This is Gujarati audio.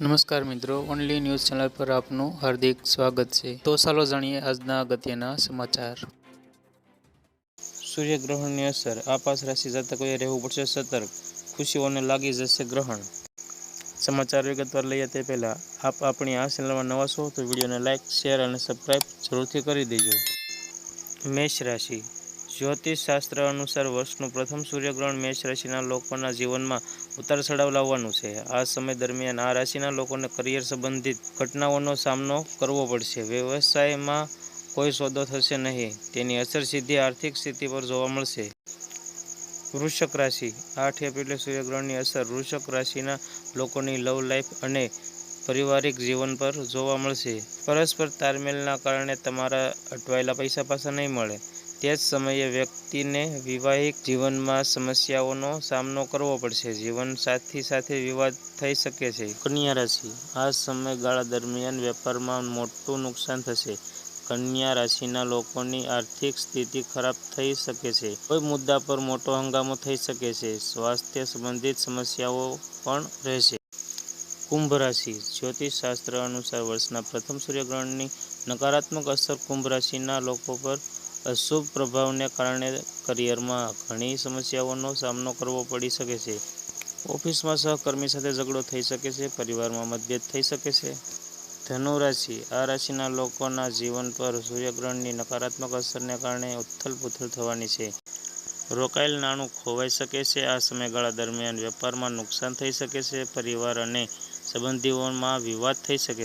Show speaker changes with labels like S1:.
S1: નમસ્કાર મિત્રો ઓનલી ન્યૂઝ ચેનલ પર આપનું હાર્દિક સ્વાગત છે. તો ચાલો જાણીએ આજના અગત્યના સમાચાર. સૂર્યગ્રહણની અસર. આપાસ રાશિ જાતકોએ રહેવું પડશે સતર્ક. ખુશીઓને લાગી જશે ગ્રહણ. સમાચાર વિગતવાર લઈએ તે પહેલાં, આપ આપણી આ ચેનલમાં નવા છો તો વિડીયોને લાઇક શેર અને સબસ્ક્રાઈબ જરૂરથી કરી દેજો. મેષ રાશિ. જ્યોતિષ શાસ્ત્ર અનુસાર વર્ષનું પ્રથમ સૂર્યગ્રહણ મેષ રાશિના લોકોના જીવનમાં ઉતાર ચઢાવ લાવવાનું છે. આ સમય દરમિયાન આ રાશિના લોકોને કરિયર સંબંધિત ઘટનાઓનો સામનો કરવો પડશે. વ્યવસાયમાં કોઈ સોદો થશે નહીં. તેની અસર સીધી આર્થિક સ્થિતિ પર જોવા મળશે. વૃષક રાશિ. આઠ એપ્રિલે સૂર્યગ્રહણની અસર વૃષક રાશિના લોકોની લવ લાઈફ અને પારિવારિક જીવન પર જોવા મળશે. પરસ્પર તાલમેલના કારણે તમારા અટવાયેલા પૈસા પાછા નહીં મળે. તે જ સમયે વ્યક્તિને વિવાહિક જીવનમાં સમસ્યાઓનો સામનો કરવો પડશે. જીવનસાથી સાથે વિવાદ થઈ શકે છે. કન્યા રાશિ. આ સમયગાળા દરમિયાન વેપારમાં મોટું નુકસાન થશે. કન્યા રાશિના લોકોની આર્થિક સ્થિતિ ખરાબ થઈ શકે છે. કોઈ મુદ્દા પર મોટો હંગામો થઈ શકે છે. સ્વાસ્થ્ય સંબંધિત સમસ્યાઓ પણ રહેશે. કુંભ રાશિ. જ્યોતિષ શાસ્ત્ર અનુસાર વર્ષના પ્રથમ સૂર્યગ્રહણની નકારાત્મક અસર કુંભ રાશિના લોકો પર અશુભ પ્રભાવને કારણે કરિયરમાં ઘણી સમસ્યાઓનો સામનો કરવો પડી શકે છે. ઓફિસમાં સહકર્મી સાથે ઝઘડો થઈ શકે છે, પરિવારમાં મતભેદ થઈ શકે છે. ધનુ રાશિ આ રાશિના લોકોના જીવન પર સૂર્યગ્રહણની નકારાત્મક અસરને કારણે ઉથલ-પુથલ થવાની છે. રોકાયેલ નાણું ખોવાઈ શકે છે, આ સમયગાળા દરમિયાન વેપારમાં નુકસાન થઈ શકે છે, પરિવાર અને સંબંધીઓમાં વિવાદ થઈ શકે છે.